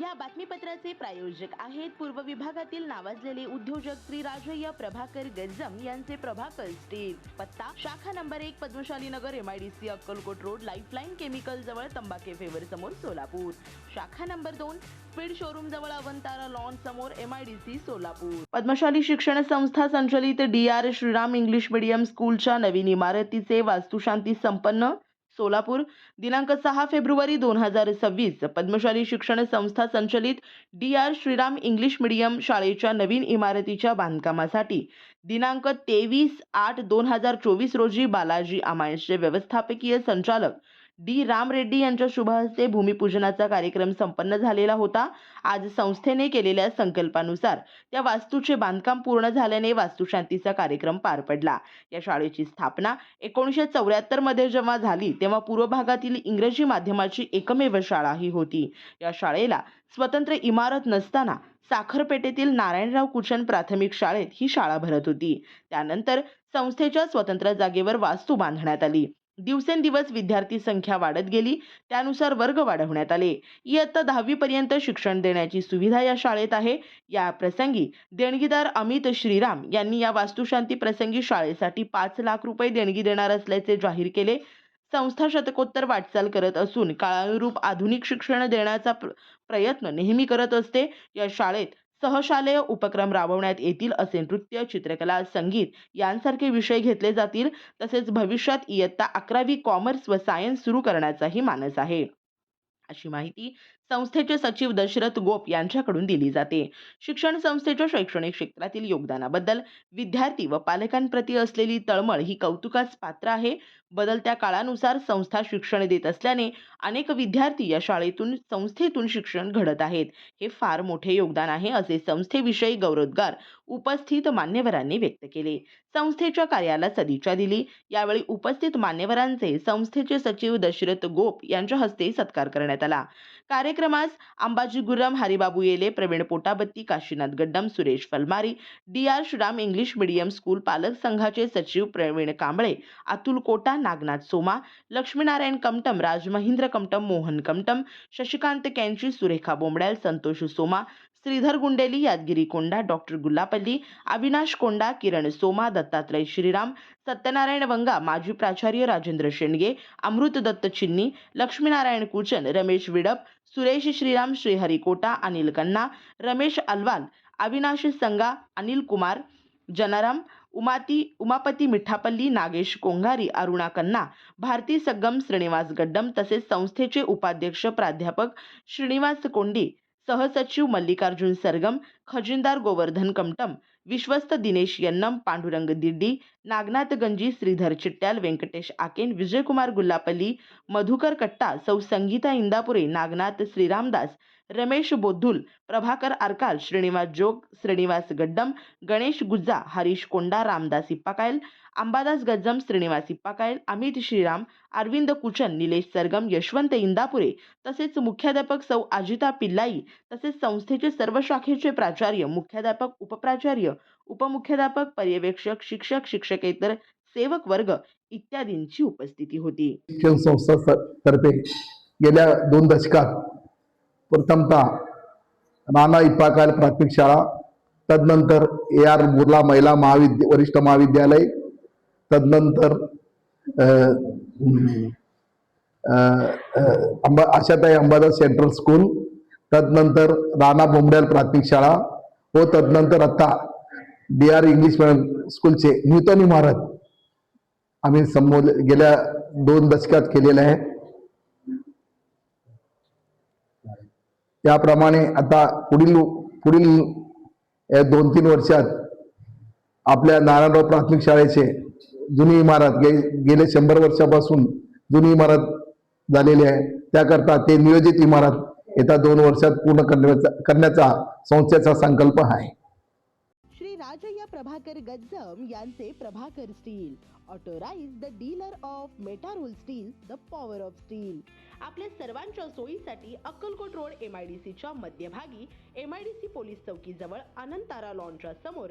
या बातमीपत्राचे प्रायोजक आहेत पूर्व विभागातील नावाजलेले उद्योजक श्री राजय्य प्रभाकर गज्जम यांचे प्रभाकर स्टील. पत्ता शाखा नंबर एक Padmashali Nagar MIDC Akkalkot road lifeline chemical जवळ तंबाखे फेवर समोर सोलापूर. शाखा नंबर दोन स्पीड शोरूम जवळ अवंतारा लॉन समोर एमआयडीसी सोलापूर. पद्मशाली शिक्षण संस्था संचलित D R Shriram English medium स्कूलच्या नवीन इमारतीचे वास्तुशांती संपन्न सोलापूर दिनांक सहा फेब्रुवारी दोन हजार सव्वीस पद्मशाली शिक्षण संस्था संचलित D R Shriram English medium शाळेच्या नवीन इमारतीच्या बांधकामासाठी दिनांक तेवीस आठ दोन हजार चोवीस रोजी बालाजी आमायसचे व्यवस्थापकीय संचालक डी. राम रेड्डी यांच्या शुभ हस्ते भूमिपूजनाचा कार्यक्रम संपन्न झालेला होता. आज संस्थेने केलेल्या संकल्पानुसार त्या वास्तूचे बांधकाम पूर्ण झाल्याने वास्तुशांतीचा कार्यक्रम पार पडला. या शाळेची स्थापना एकोणीसशे चौऱ्याहत्तरमध्ये जेव्हा झाली तेव्हा पूर्व भागातील इंग्रजी माध्यमाची एकमेव शाळा ही होती. या शाळेला स्वतंत्र इमारत नसताना साखरपेठेतील नारायणराव कुचन प्राथमिक शाळेत ही शाळा भरत होती. त्यानंतर संस्थेच्या स्वतंत्र जागेवर वास्तू बांधण्यात आली. दिवसेंदिवस विद्यार्थी संख्या वाढत गेली. त्यानुसार वर्ग वाढवण्यात आले. इयत्ता दहावीपर्यंत शिक्षण देण्याची सुविधा या शाळेत आहे. या प्रसंगी देणगीदार अमित श्रीराम यांनी या वास्तुशांती प्रसंगी शाळेसाठी पाच लाख रुपये देणगी देणार असल्याचे जाहीर केले. संस्था शतकोत्तर वाटचाल करत असून काळानुरूप आधुनिक शिक्षण देण्याचा प्र- प्रयत्न नेहमी करत असते. या शाळेत सहशालेय उपक्रम राबवण्यात येतील असे नृत्य चित्रकला संगीत यांसारखे विषय घेतले जातील. तसेच भविष्यात इयत्ता अकरावी कॉमर्स व सायन्स सुरू करण्याचाही मानस आहे. अशी माहिती संस्थेचे सचिव दशरथ गोप यांच्याकडून दिली जाते. शिक्षण संस्थेच्या शैक्षणिक क्षेत्रातील योगदानाबद्दल विद्यार्थी व पालकांप्रती असलेली तळमळ ही कौतुकास पात्र आहे. बदलत्या काळानुसार संस्था शिक्षण देत असल्याने अनेक विद्यार्थी या शाळेतून संस्थेतून शिक्षण घडत आहेत. हे फार मोठे योगदान आहे असे संस्थेविषयी गौरवोद्गार उपस्थित मान्यवरांनी व्यक्त केले. संस्थेच्या कार्याला सदिच्छा दिली. यावेळी उपस्थित मान्यवरांचे संस्थेचे सचिव दशरथ गोप यांच्या हस्ते सत्कार करण्यात आला. कार्यक्रमास Ambaji Gurram Haribabu Yele Praveen Potabatti Kashinath Gaddam Suresh Phalmari D R Shriram English medium school पालक संघाचे सचिव प्रवीण कांबळे अतुल कोटा नागनाथ सोमा लक्ष्मीनारायण कमटम राजमहिंद्र कमटम मोहन कमटम शशिकांत कॅन्ची सुरेखा बोंबड्याल संतोष सोमा श्रीधर गुंडेली यादगिरी कोंडा डॉक्टर गुल्लापल्ली अविनाश कोंडा किरण सोमा दत्तात्रय श्रीराम सत्यनारायण वंगा माजी प्राचार्य राजेंद्र शेंडगे अमृत दत्त चिन्नी लक्ष्मीनारायण कुचन रमेश विडप सुरेश श्रीराम श्रीहरी कोटा अनिल कन्ना रमेश अलवाल अविनाश संगा अनिल कुमार जनाराम उमाती उमापती मिठापल्ली नागेश कोंघारी अरुणा कन्ना भारती सग्गम श्रीनिवास गड्डम तसेच संस्थेचे उपाध्यक्ष प्राध्यापक श्रीनिवास कोंडी सहसचिव मल्लिकार्जुन सरगम खजिनदार गोवर्धन कमटम विश्वस्त दिनेश यन्नम पांडुरंग दिड्डी नागनाथ गंजी श्रीधर चिट्ट्याल व्यंकटेश आकेन विजयकुमार गुल्लापल्ली मधुकर कट्टा सौ संगीता इंदापुरे नागनाथ श्रीरामदास रमेश बोधुल प्रभाकर आरकाल श्रीनिवास जोग श्रीनिवास गड्डम गणेश गुज्जा हरीश कोंडा रामदास इप्पाकायल अंबादास गज्जम श्रीनिवास इप्पाकायल अमित श्रीराम अरविंद कुचन निलेश सरगम यशवंत इंदापुरे तसेच मुख्याध्यापक सौ अजिता पिल्लाई तसेच संस्थेचे सर्व शाखेचे प्राचार्य मुख्याध्यापक उपप्राचार्य उपमुख्याध्यापक पर्यवेक्षक शिक्षक शिक्षकेतर सेवक वर्ग इत्यादींची उपस्थिती होती. शिक्षण संस्था तर्फे गेल्या दोन दशकात प्रथमतः नाना इप्पाकाल प्राथमिक शाळा तदनंतर ए आर बुर्ला महिला महाविद्या वरिष्ठ महाविद्यालय तदनंतर अंबा आशाताई अंबादास सेंट्रल स्कूल तदनंतर राणा बोंबड्याल प्राथमिक शाळा व तदनंतर आता डी आर इंग्लिश मिडियम स्कूलचे नूतन इमारत आम्ही संबोध गेल्या दोन दशकात केलेलं आहे. त्याप्रमाणे आता पुढील पुढील या दोन तीन वर्षात आपल्या नारायणराव प्राथमिक शाळेचे जुनी इमारत गे गेले शंभर वर्षापासून जुनी इमारत झालेली आहे. त्याकरता ते नियोजित इमारत येत्या दोन वर्षात पूर्ण करण्याचा करण्याचा संस्थेचा संकल्प आहे. श्री राजय्य प्रभाकर गज्जम यांचे Prabhakar steel. Authorise the dealer of Metarol steel the power of steel आपल्या सर्वांच्या सोयीसाठी Akkalkot road M I D सीच्या मध्यभागी M I D C police चौकीजवळ Anantara लॉनच्या समोर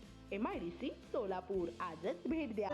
M I D C Solapur. आजच भेट द्या.